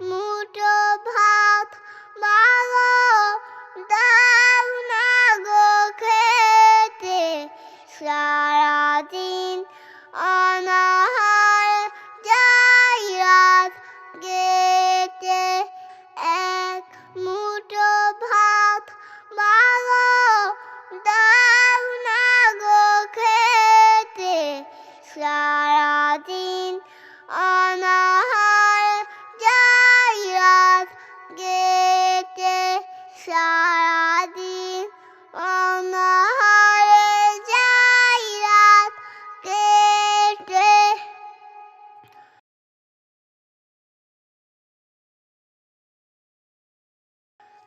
মুঠো ভাত মাগো দাও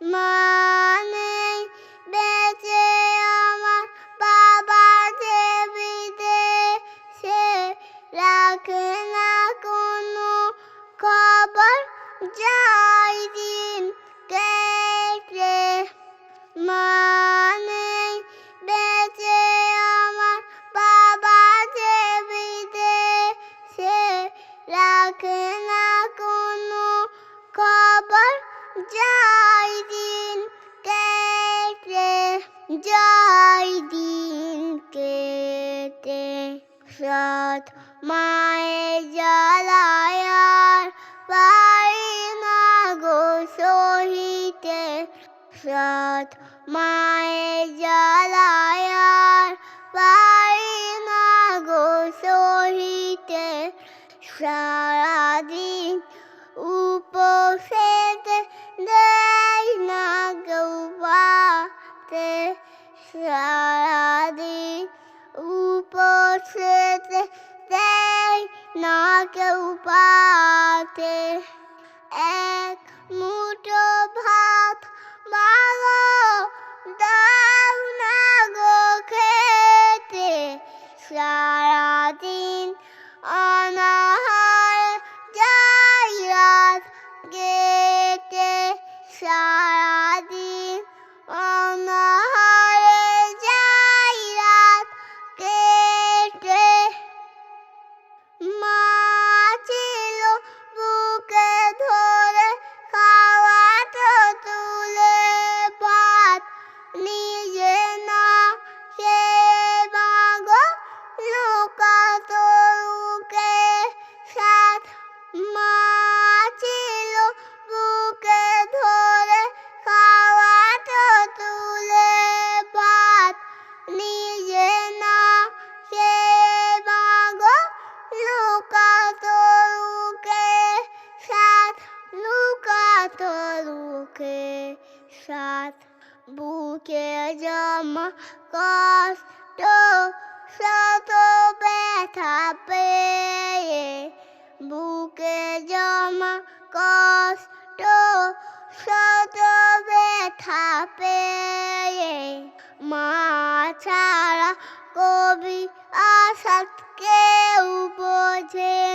মানে বেঁচে আমার বাবা যে বিদেশে রাখে না কোনো খবর, যাই দিন কেটে। মানে বেঁচে আমার বাবা যে বিদেশে রাখে না কোনো খবর, যাই যাই দিন কেটে সৎ মায়ের জ্বালায় আর পারি না গো সহিতে সৎ মায়ের জ্বালায় আর পারি না গো সহিতে সারাদিন দেয় না কেউ পাতে এক মুঠো ভাত ভালো দাও না গো খেতে সারাদিন অনাহার যাই রাত গেতে সারাদিন সাথ বুকে জমা, কষ্ট, শত ব্যথা পেয়ে। বুকে জমা, কষ্ট, শত ব্যথা পেয়ে। মা ছাড়া কবি আসাদ কেউ বোঝে